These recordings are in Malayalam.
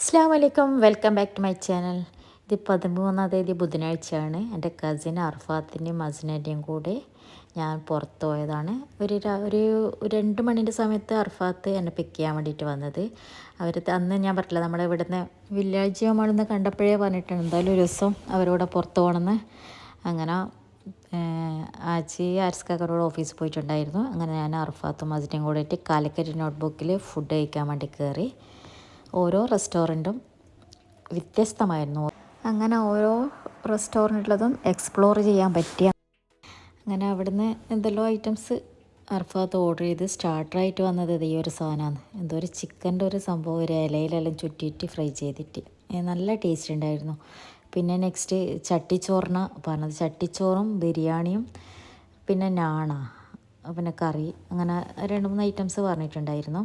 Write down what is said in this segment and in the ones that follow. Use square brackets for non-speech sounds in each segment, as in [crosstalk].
അസ്സാം വലൈക്കും welcome back to my channel. ഇത് പതിമൂന്നാം തീയതി ബുധനാഴ്ചയാണ്. എന്റെ കസിൻ അർഫാത്തിന്റെയും അസിനന്റെയും കൂടെ ഞാൻ പുറത്ത് പോയതാണ്. ഒരു ഒരു രണ്ട് മണിന്റെ സമയത്ത് അർഫാത്ത് എന്നെ പിക്ക് ചെയ്യാൻ വേണ്ടിയിട്ട് വന്നത്. അവർ അന്ന് ഞാൻ പറഞ്ഞില്ല നമ്മുടെ ഇവിടുന്ന് വില്ലേജ് നമ്മളൊന്ന് കണ്ടപ്പോഴേ പറഞ്ഞിട്ടുണ്ട് എന്തായാലും ഒരു ദിവസം അവരോട് പുറത്ത് പോകണമെന്ന്. അങ്ങനെ ആച്ചി ആർസ്കാക്കറോട് ഓഫീസിൽ പോയിട്ടുണ്ടായിരുന്നു. അങ്ങനെ ഞാൻ അർഫാത്തും മസിനെയും കൂടിയിട്ട് കാലിക്കറ്റ് നോട്ട്ബുക്കിൽ ഫുഡ് കഴിക്കാൻ വേണ്ടി കയറി ഓരോ റെസ്റ്റോറന്റും വ്യത്യസ്തമായിരുന്നു. അങ്ങനെ ഓരോ റെസ്റ്റോറന്റിലതും എക്സ്പ്ലോർ ചെയ്യാൻ പറ്റിയ അങ്ങനെ അവിടുന്ന് എന്തെല്ലോ ഐറ്റംസ് അർഫാത്ത് ഓർഡർ ചെയ്ത് സ്റ്റാർട്ടറായിട്ട് വന്നത് ഈ ഒരു സാധനമാണ് എന്തോ ഒരു ചിക്കന്റെ ഒരു സംഭവം ഒരു ഇലയിലെല്ലാം ചുറ്റിയിട്ട് ഫ്രൈ ചെയ്തിട്ട്. നല്ല ടേസ്റ്റ് ഉണ്ടായിരുന്നു. പിന്നെ നെക്സ്റ്റ് ചട്ടിച്ചോറിന പറഞ്ഞത് ചട്ടിച്ചോറും ബിരിയാണിയും പിന്നെ നാണ പിന്നെ കറി അങ്ങനെ രണ്ട് മൂന്ന് ഐറ്റംസ് പറഞ്ഞിട്ടുണ്ടായിരുന്നു.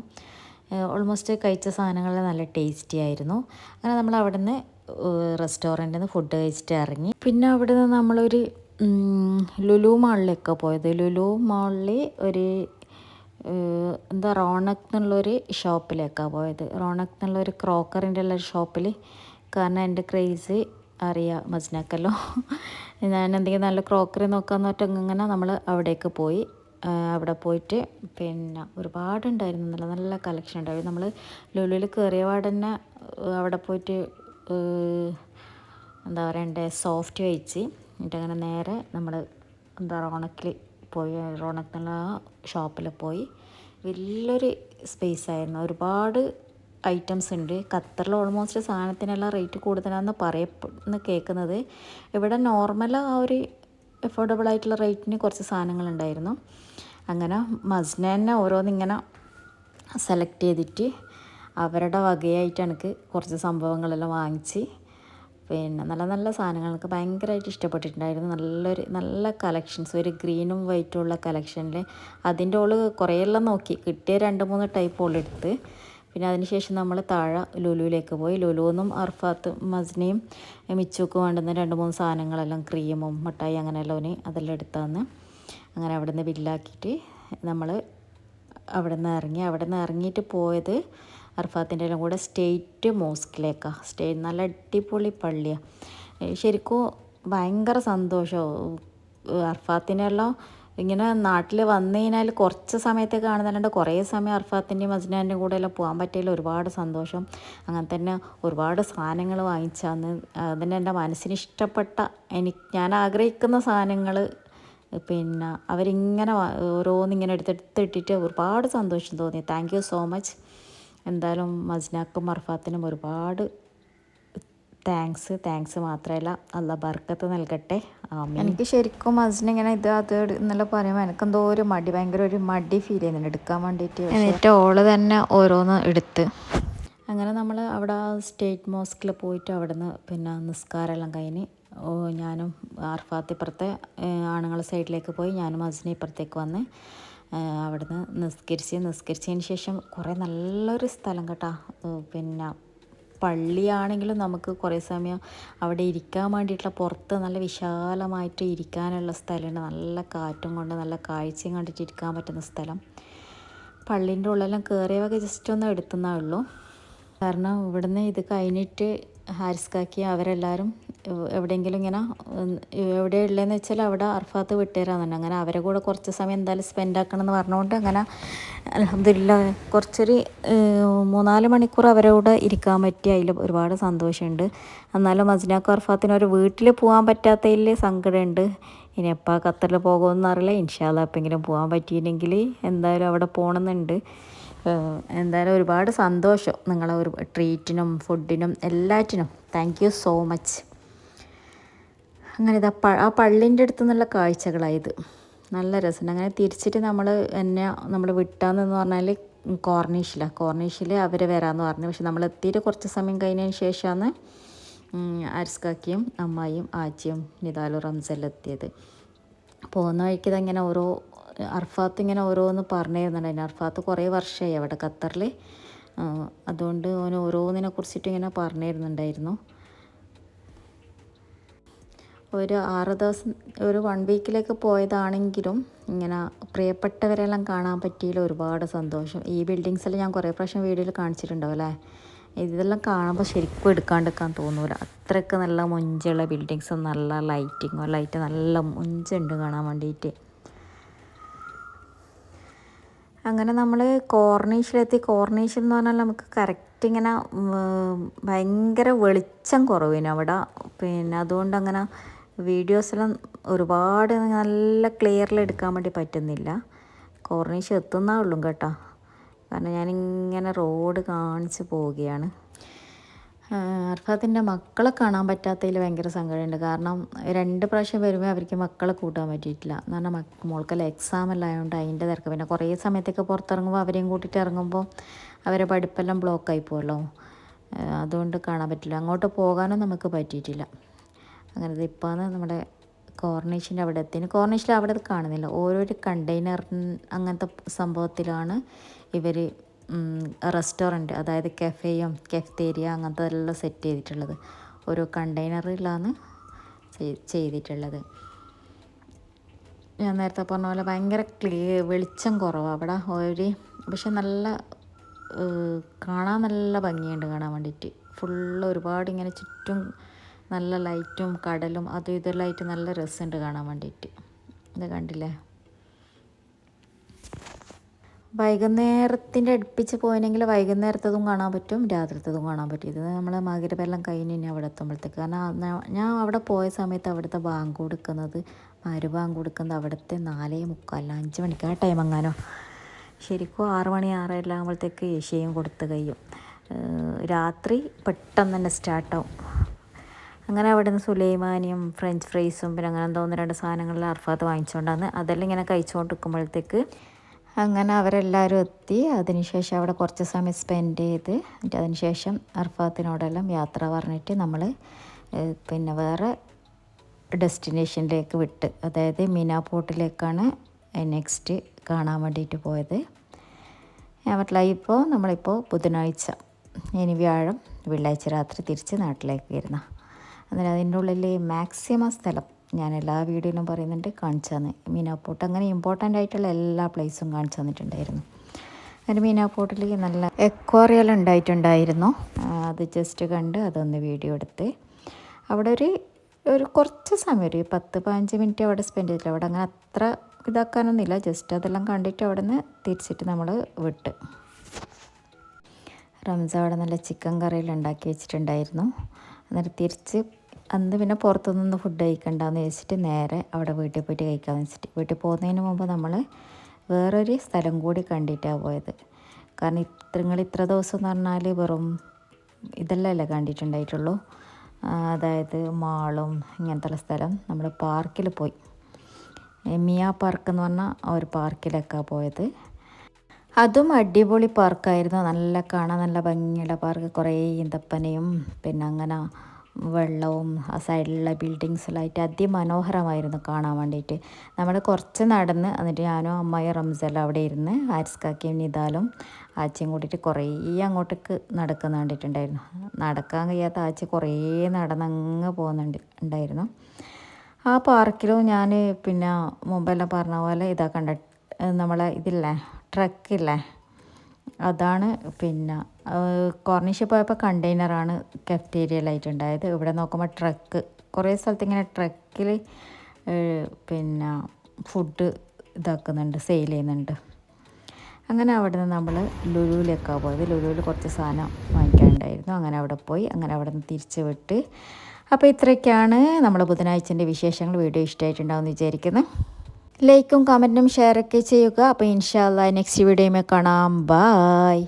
ഓൾമോസ്റ്റ് കഴിച്ച സാധനങ്ങൾ നല്ല ടേസ്റ്റി ആയിരുന്നു. അങ്ങനെ നമ്മൾ അവിടെ നിന്ന് റെസ്റ്റോറന്റിൽ നിന്ന് ഫുഡ് കഴിച്ചിട്ട് ഇറങ്ങി. പിന്നെ അവിടെ നിന്ന് നമ്മളൊരു ലുലു മാളിലേക്ക് പോയത്. ലുലു മാളിൽ ഒരു എന്താ റോണക്ക് എന്നുള്ളൊരു ഷോപ്പിലേക്കാണ് പോയത്. റോണക്ക് എന്നുള്ളൊരു ക്രോക്കറിന്റെ ഉള്ളൊരു ഷോപ്പിൽ കാരണം എന്റെ ക്രേസ് അറിയാം മസ്നാക്കല്ലോ [laughs] ഞാൻ എന്തെങ്കിലും നല്ല ക്രോക്കറി നോക്കാന്ന് പറഞ്ഞിട്ട് ഇങ്ങനെ നമ്മൾ അവിടേക്ക് പോയി. അവിടെ പോയിട്ട് പിന്നെ ഒരുപാടുണ്ടായിരുന്നു. നല്ല നല്ല കളക്ഷൻ ഉണ്ടായിരുന്നു. നമ്മൾ ലുലുവിൽ കയറിയ തന്നെ അവിടെ പോയിട്ട് എന്താ പറയണ്ടേ സോഫ്റ്റ് കഴിച്ച് എന്നിട്ട് അങ്ങനെ നേരെ നമ്മൾ എന്താ റോണക്കിൽ പോയി. റോണക് എന്നുള്ള ഷോപ്പിൽ പോയി. വലിയൊരു സ്പേസ് ആയിരുന്നു. ഒരുപാട് ഐറ്റംസ് ഉണ്ട്. ഖത്തറിൽ ഓൾമോസ്റ്റ് സാധനത്തിനെല്ലാം റേറ്റ് കൂടുതലാണെന്ന് പറയപ്പെടുന്ന കേൾക്കുന്നത്. ഇവിടെ നോർമൽ ആ ഒരു അഫോർഡബിൾ ആയിട്ടുള്ള റേറ്റിന് കുറച്ച് സാധനങ്ങളുണ്ടായിരുന്നു. അങ്ങനെ മസ്ന ഓരോന്നിങ്ങനെ സെലക്ട് ചെയ്തിട്ട് അവരുടെ വകയായിട്ട് എനിക്ക് കുറച്ച് സംഭവങ്ങളെല്ലാം വാങ്ങിച്ച് പിന്നെ നല്ല നല്ല സാധനങ്ങൾ എനിക്ക് ഭയങ്കരമായിട്ട് ഇഷ്ടപ്പെട്ടിട്ടുണ്ടായിരുന്നു. നല്ലൊരു നല്ല കളക്ഷൻസ് ഒരു ഗ്രീനും വൈറ്റും ഉള്ള കളക്ഷനിൽ അതിന്റെ ഓൾ കുറേയെല്ലാം നോക്കി. കിട്ടിയ രണ്ട് മൂന്ന് ടൈപ്പ് ഉള്ളെടുത്ത് പിന്നെ അതിനുശേഷം നമ്മൾ താഴെ ലുലുവിലേക്ക് പോയി. ലുലുവെന്നും അർഫാത്ത് മസ്നയും മിച്ചുക്ക് വേണ്ടുന്ന രണ്ട് മൂന്ന് സാധനങ്ങളെല്ലാം ക്രീമും മിഠായി അങ്ങനെയെല്ലാം അതെല്ലാം എടുത്താന്ന് അങ്ങനെ അവിടെ നിന്ന് ബില്ലാക്കിയിട്ട് നമ്മൾ അവിടെ നിന്ന് ഇറങ്ങി. അവിടെ നിന്ന് ഇറങ്ങിയിട്ട് പോയത് അർഫാത്തിന്റെ എല്ലാം കൂടെ സ്റ്റേറ്റ് മോസ്കിലേക്കാണ് സ്റ്റേ നല്ല അടിപൊളി പള്ളിയാണ് ശരിക്കും ഭയങ്കര സന്തോഷവും അർഫാത്തിനെല്ലാം ഇങ്ങനെ നാട്ടിൽ വന്നു കഴിഞ്ഞാൽ കുറച്ച് സമയത്തെ കാണുന്നല്ലാണ്ട് കുറേ സമയം അർഫാത്തിന്റെയും അജ്നാന്റെയും കൂടെ എല്ലാം പോകാൻ പറ്റിയതിൽ ഒരുപാട് സന്തോഷം. അങ്ങനെ തന്നെ ഒരുപാട് സാധനങ്ങൾ വാങ്ങിച്ചാന്ന് അതിന് എന്റെ മനസ്സിന് ഇഷ്ടപ്പെട്ട എനിക്ക് ഞാൻ ആഗ്രഹിക്കുന്ന സാധനങ്ങൾ പിന്നെ അവരിങ്ങനെ ഓരോന്നിങ്ങനെ എടുത്തെടുത്തിട്ടിട്ട് ഒരുപാട് സന്തോഷം തോന്നി. താങ്ക് യു സോ മച്ച് എന്തായാലും മജ്നാക്കും അർഫാത്തിനും ഒരുപാട് താങ്ക്സ് താങ്ക്സ് മാത്രമല്ല. അല്ല ബർക്കത്ത് നൽകട്ടെ. എനിക്ക് ശരിക്കും അസിന് ഇങ്ങനെ ഇത് അത് എന്നല്ല പറയുമ്പോൾ എനിക്കെന്തോ ഒരു മടി ഭയങ്കര ഒരു മടി ഫീൽ ചെയ്യുന്നുണ്ട്. എടുക്കാൻ വേണ്ടിയിട്ട് എന്നിട്ട് ഓൾ തന്നെ ഓരോന്ന് എടുത്ത്. അങ്ങനെ നമ്മൾ അവിടെ സ്റ്റേറ്റ് മോസ്കിൽ പോയിട്ട് അവിടെ നിന്ന് പിന്നെ നിസ്കാരമെല്ലാം കഴിഞ്ഞ് ഓ ഞാനും അർഫാത്ത് ഇപ്പുറത്തെ ആണുങ്ങളെ സൈഡിലേക്ക് പോയി ഞാനും അസിനെ ഇപ്പുറത്തേക്ക് വന്ന് അവിടുന്ന് നിസ്കരിച്ച് നിസ്കരിച്ചതിന് ശേഷം കുറേ നല്ലൊരു സ്ഥലം കേട്ടോ. പിന്നെ പള്ളിയാണെങ്കിലും നമുക്ക് കുറേ സമയം അവിടെ ഇരിക്കാൻ വേണ്ടിയിട്ടുള്ള പുറത്ത് നല്ല വിശാലമായിട്ട് ഇരിക്കാനുള്ള സ്ഥലമുണ്ട്. നല്ല കാറ്റും കൊണ്ട് നല്ല കാഴ്ചയും കണ്ടിട്ട് ഇരിക്കാൻ പറ്റുന്ന സ്ഥലം. പള്ളീന്റെ ഉള്ളെല്ലാം കയറിയവൊക്കെ ജസ്റ്റ് ഒന്ന് എടുത്തുന്നേ ഉള്ളൂ. കാരണം ഇവിടുന്ന് ഇത് കഴിഞ്ഞിട്ട് ഹാരിസ്കാക്കി അവരെല്ലാവരും എവിടെയെങ്കിലും ഇങ്ങനെ എവിടെ ഉള്ളതെന്ന് വെച്ചാൽ അവിടെ അർഫാത്ത് വിട്ടുതരാമെന്നുണ്ട് അങ്ങനെ അവരെ കൂടെ കുറച്ച് സമയം എന്തായാലും സ്പെൻഡ് ആക്കണം എന്ന് പറഞ്ഞുകൊണ്ട് അങ്ങനെ അലഹമില്ല കുറച്ചൊരു മൂന്നാൽ മണിക്കൂർ അവരോട് ഇരിക്കാൻ പറ്റി. അതിൽ ഒരുപാട് സന്തോഷമുണ്ട്. എന്നാലും മജ്നാക്കും അർഫാത്തിന് ഒരു വീട്ടിൽ പോകാൻ പറ്റാത്തതിൽ സങ്കടമുണ്ട്. ഇനി എപ്പോൾ ഖത്തറിൽ പോകുമെന്ന് അറിയില്ല. ഇൻഷാല്ല എപ്പെങ്കിലും പോകാൻ പറ്റിയില്ലെങ്കിൽ എന്തായാലും അവിടെ പോകണമെന്നുണ്ട്. എന്തായാലും ഒരുപാട് സന്തോഷം നിങ്ങളെ ഒരു ട്രീറ്റിനും ഫുഡിനും എല്ലാറ്റിനും. താങ്ക് യു സോ മച്ച് അങ്ങനെ ഇതാ ആ പള്ളിന്റെ അടുത്ത് നിന്നുള്ള കാഴ്ചകളായത് നല്ല രസമുണ്ട്. അങ്ങനെ തിരിച്ചിട്ട് നമ്മൾ എന്നെ നമ്മൾ വിട്ടാന്നെന്ന് പറഞ്ഞാൽ കോർണീഷിലാണ് കോർണീഷിൽ അവർ വരാമെന്ന് പറഞ്ഞു. പക്ഷെ നമ്മൾ എത്തിയിട്ട് കുറച്ച് സമയം കഴിഞ്ഞതിന് ശേഷമാണ് അരിസ്കാക്കിയും അമ്മായിയും ആച്ചിയും നിതാലും റംസെല്ലാം എത്തിയത്. പോകുന്ന വഴിക്ക് ഇതങ്ങനെ ഓരോ അർഫാത്ത് ഇങ്ങനെ ഓരോന്ന് പറഞ്ഞു തരുന്നുണ്ടായിരുന്നു അർഫാത്ത് കുറേ വർഷമായി അവിടെ ഖത്തറിൽ അതുകൊണ്ട് ഓന് ഓരോന്നിനെ കുറിച്ചിട്ട് ഇങ്ങനെ പറഞ്ഞു തരുന്നുണ്ടായിരുന്നു ഒരു ആറ് ദിവസം ഒരു വൺ വീക്കിലേക്ക് പോയതാണെങ്കിലും ഇങ്ങനെ പ്രിയപ്പെട്ടവരെല്ലാം കാണാൻ പറ്റിയതിൽ ഒരുപാട് സന്തോഷം. ഈ ബിൽഡിങ്സിൽ ഞാൻ കുറേ പ്രാവശ്യം വീഡിയോയിൽ കാണിച്ചിട്ടുണ്ടാവും അല്ലേ? ഇതെല്ലാം കാണുമ്പോൾ ശരിക്കും എടുക്കാണ്ടിരിക്കാൻ തോന്നൂല. അത്രയ്ക്ക് നല്ല മുഞ്ചുള്ള ബിൽഡിങ്സും നല്ല ലൈറ്റിങ്ങോ ലൈറ്റ് നല്ല മുഞ്ചുണ്ട് കാണാൻ വേണ്ടിയിട്ട്. അങ്ങനെ നമ്മൾ കോർണീഷിലെത്തി. കോർണീഷിൽ എന്ന് പറഞ്ഞാൽ നമുക്ക് കറക്റ്റ് ഇങ്ങനെ ഭയങ്കര വെളിച്ചം കുറവിന് അവിടെ. പിന്നെ അതുകൊണ്ട് അങ്ങനെ വീഡിയോസെല്ലാം ഒരുപാട് നല്ല ക്ലിയറിൽ എടുക്കാൻ വേണ്ടി പറ്റുന്നില്ല. കോർണീഷ് എത്തുന്നേ ഉള്ളൂ കേട്ടോ. കാരണം ഞാനിങ്ങനെ റോഡ് കാണിച്ച് പോവുകയാണ്. അർഫാത്തിന്റെ മക്കളെ കാണാൻ പറ്റാത്തതിൽ ഭയങ്കര സങ്കടമുണ്ട്. കാരണം രണ്ട് പ്രാവശ്യം വരുമ്പോൾ അവർക്ക് മക്കളെ കൂട്ടാൻ പറ്റിയിട്ടില്ല. എന്ന് പറഞ്ഞാൽ മക്ക മോൾക്കെല്ലാം എക്സാം എല്ലാം ആയതുകൊണ്ട് അതിന്റെ തിരക്ക്. പിന്നെ കുറേ സമയത്തൊക്കെ പുറത്തിറങ്ങുമ്പോൾ അവരെയും കൂട്ടിയിട്ട് ഇറങ്ങുമ്പോൾ അവരെ പഠിപ്പെല്ലാം ബ്ലോക്കായി പോകുമല്ലോ അതുകൊണ്ട് കാണാൻ പറ്റില്ല. അങ്ങോട്ട് പോകാനും നമുക്ക് പറ്റിയിട്ടില്ല. അങ്ങനെ ഇപ്പോൾ നമ്മുടെ കോർണേഷിന്റെ അവിടെ എത്തിന് കോർണേഷിൽ അവിടെ കാണുന്നില്ല. ഓരോരു കണ്ടെയ്നർ അങ്ങനത്തെ സംഭവത്തിലാണ് ഇവർ റെസ്റ്റോറന്റ് അതായത് കഫേയും കെഫ്തേരിയ അങ്ങനത്തെ എല്ലാം സെറ്റ് ചെയ്തിട്ടുള്ളത്. ഓരോ കണ്ടെയ്നറിലാണ് ചെയ്തിട്ടുള്ളത്. ഞാൻ നേരത്തെ പറഞ്ഞ പോലെ ഭയങ്കര ക്ലിയർ വെളിച്ചം കുറവാണ് അവിടെ ഒരു പക്ഷെ നല്ല കാണാൻ നല്ല ഭംഗിയുണ്ട് കാണാൻ വേണ്ടിയിട്ട്. ഫുള്ള് ഒരുപാട് ഇങ്ങനെ ചുറ്റും നല്ല ലൈറ്റും കടലും അതും ഇതെല്ലാമായിട്ട് നല്ല രസമുണ്ട് കാണാൻ വേണ്ടിയിട്ട്. ഇത് കണ്ടില്ലേ? വൈകുന്നേരത്തിന്റെ അടുപ്പിച്ച് പോയെങ്കിൽ വൈകുന്നേരത്തതും കാണാൻ പറ്റും രാത്രിത്തതും കാണാൻ പറ്റും. ഇത് നമ്മൾ മകരപ്പെല്ലാം കഴിഞ്ഞ് ഇനി അവിടെ എത്തുമ്പോഴത്തേക്ക്. കാരണം ഞാൻ അവിടെ പോയ സമയത്ത് അവിടുത്തെ ബാങ്ക് കൊടുക്കുന്നത് മരുബാങ്ക് കൊടുക്കുന്നത് അവിടുത്തെ നാലേ മുക്കാലിന് അഞ്ച് മണിക്ക് ടൈം എങ്ങാനോ. ശരിക്കും ആറ് മണി ആറെല്ലാം ആകുമ്പോഴത്തേക്ക് ഏഷ്യയും കൊടുത്ത് കഴിയും. രാത്രി പെട്ടെന്ന് തന്നെ സ്റ്റാർട്ടാവും അങ്ങനെ അവിടെ നിന്ന് സുലൈമാനിയും ഫ്രഞ്ച് ഫ്രൈസും പിന്നെ അങ്ങനെ എന്തോ ഒന്ന് രണ്ട് സാധനങ്ങളിൽ അർഫാത്ത് വാങ്ങിച്ചുകൊണ്ടാണ് അതെല്ലാം ഇങ്ങനെ കഴിച്ചുകൊണ്ട് നിൽക്കുമ്പോഴത്തേക്ക് അങ്ങനെ അവരെല്ലാവരും എത്തി. അതിനുശേഷം അവിടെ കുറച്ച് സമയം സ്പെൻഡ് ചെയ്ത് എന്നിട്ട് അതിനുശേഷം അർഫാത്തിനോടെല്ലാം യാത്ര പറഞ്ഞിട്ട് നമ്മൾ പിന്നെ വേറെ ഡെസ്റ്റിനേഷനിലേക്ക് വിട്ട് അതായത് മീനാ പോർട്ടിലേക്കാണ് നെക്സ്റ്റ് കാണാൻ വേണ്ടിയിട്ട് പോയത്. ഞാൻ ഇപ്പോൾ നമ്മളിപ്പോൾ ബുധനാഴ്ച. ഇനി വ്യാഴം വെള്ളിയാഴ്ച രാത്രി തിരിച്ച് നാട്ടിലേക്ക് വരുന്ന. അന്നേരം അതിന്റെ ഉള്ളിൽ മാക്സിമം സ്ഥലം ഞാൻ എല്ലാ വീഡിയോയിലും പറയുന്നുണ്ട് കാണിച്ചു തന്നെ മീനാപ്പോട്ട് അങ്ങനെ ഇമ്പോർട്ടന്റ് ആയിട്ടുള്ള എല്ലാ പ്ലേസും കാണിച്ചു തന്നിട്ടുണ്ടായിരുന്നു. അതിന് മീനാപ്പോട്ടിൽ നല്ല എക്വാറിയൽ ഉണ്ടായിട്ടുണ്ടായിരുന്നു. അത് ജസ്റ്റ് കണ്ട് അതൊന്ന് വീഡിയോ എടുത്ത്. അവിടെ ഒരു ഒരു കുറച്ച് സമയം ഒരു പത്ത് പതിനഞ്ച് മിനിറ്റ് അവിടെ സ്പെൻഡ് ചെയ്തിട്ടില്ല അവിടെ അങ്ങനെ അത്ര ഇതാക്കാനൊന്നുമില്ല. ജസ്റ്റ് അതെല്ലാം കണ്ടിട്ട് അവിടെ നിന്ന് തിരിച്ചിട്ട് നമ്മൾ വിട്ട്. റംസ അവിടെ നല്ല ചിക്കൻ കറിയിൽ ഉണ്ടാക്കി വെച്ചിട്ടുണ്ടായിരുന്നു. എന്നിട്ട് തിരിച്ച് അന്ന് പിന്നെ പുറത്തുനിന്ന് ഫുഡ് കഴിക്കണ്ടെന്ന് വെച്ചിട്ട് നേരെ അവിടെ വീട്ടിൽ പോയിട്ട് കഴിക്കാമെന്ന് വെച്ചിട്ട് വീട്ടിൽ പോകുന്നതിന് മുമ്പ് നമ്മൾ വേറൊരു സ്ഥലം കൂടി കണ്ടിട്ടാണ് പോയത്. കാരണം ഇത്ര നിങ്ങൾ ഇത്ര ദിവസം എന്ന് പറഞ്ഞാൽ വെറും ഇതെല്ലാം കണ്ടിട്ടുണ്ടായിട്ടുള്ളൂ. അതായത് മാളും ഇങ്ങനത്തെ സ്ഥലം നമ്മൾ പാർക്കിൽ പോയി. മിയ പാർക്ക് എന്ന് പറഞ്ഞാൽ ഒരു പാർക്കിലൊക്കെയാണ് പോയത്. അതും അടിപൊളി പാർക്കായിരുന്നു. നല്ല കാണാൻ നല്ല ഭംഗിയുള്ള പാർക്ക്. കുറേ ഈന്തപ്പനയും പിന്നെ അങ്ങനെ വെള്ളവും ആ സൈഡിലുള്ള ബിൽഡിങ്സിലായിട്ട് അതിമനോഹരമായിരുന്നു കാണാൻ വേണ്ടിയിട്ട്. നമ്മൾ കുറച്ച് നടന്ന് എന്നിട്ട് ഞാനും അമ്മായി റംസെല്ലാം അവിടെ ഇരുന്ന് ആരിസ്കാക്കിയും നിതാലും ആച്ചയും കൂട്ടിയിട്ട് കുറേ അങ്ങോട്ടേക്ക് നടക്കുന്ന കണ്ടിട്ടുണ്ടായിരുന്നു നടക്കാൻ കഴിയാത്ത ആച്ച കുറേ നടന്നങ്ങ് പോകുന്നുണ്ട് ഉണ്ടായിരുന്നു. ആ പാർക്കിലും ഞാൻ പിന്നെ മുമ്പെല്ലാം പറഞ്ഞ പോലെ ഇതാ കണ്ട നമ്മളെ ഇതില്ലേ ട്രക്കില്ലേ അതാണ് പിന്നെ കോർണിഷിൽ പോയപ്പോൾ കണ്ടെയ്നറാണ് കഫ്റ്റേരിയയിലായിട്ടുണ്ടായത് ഇവിടെ നോക്കുമ്പോൾ ട്രക്ക് കുറേ സ്ഥലത്ത് ഇങ്ങനെ ട്രക്കിൽ പിന്നെ ഫുഡ് ഇതാക്കുന്നുണ്ട് സെയിൽ ചെയ്യുന്നുണ്ട്. അങ്ങനെ അവിടെ നിന്ന് നമ്മൾ ലുലുവിലേക്കാണ് പോയത്. ലുലുവിൽ കുറച്ച് സാധനം വാങ്ങിക്കാനുണ്ടായിരുന്നു. അങ്ങനെ അവിടെ പോയി. അങ്ങനെ അവിടെ നിന്ന് തിരിച്ച് വിട്ട് അപ്പോൾ ഇത്രയൊക്കെയാണ് നമ്മുടെ ബുധനാഴ്ചന്റെ വിശേഷങ്ങൾ. വീഡിയോ ഇഷ്ടമായിട്ടുണ്ടാവും എന്ന് വിചാരിക്കുന്നു. ലൈക്കും കമന്റും ഷെയറൊക്കെ ചെയ്യുക. അപ്പോൾ ഇൻഷാല്ല നെക്സ്റ്റ് വീഡിയോയിൽ കാണാം. ബായ്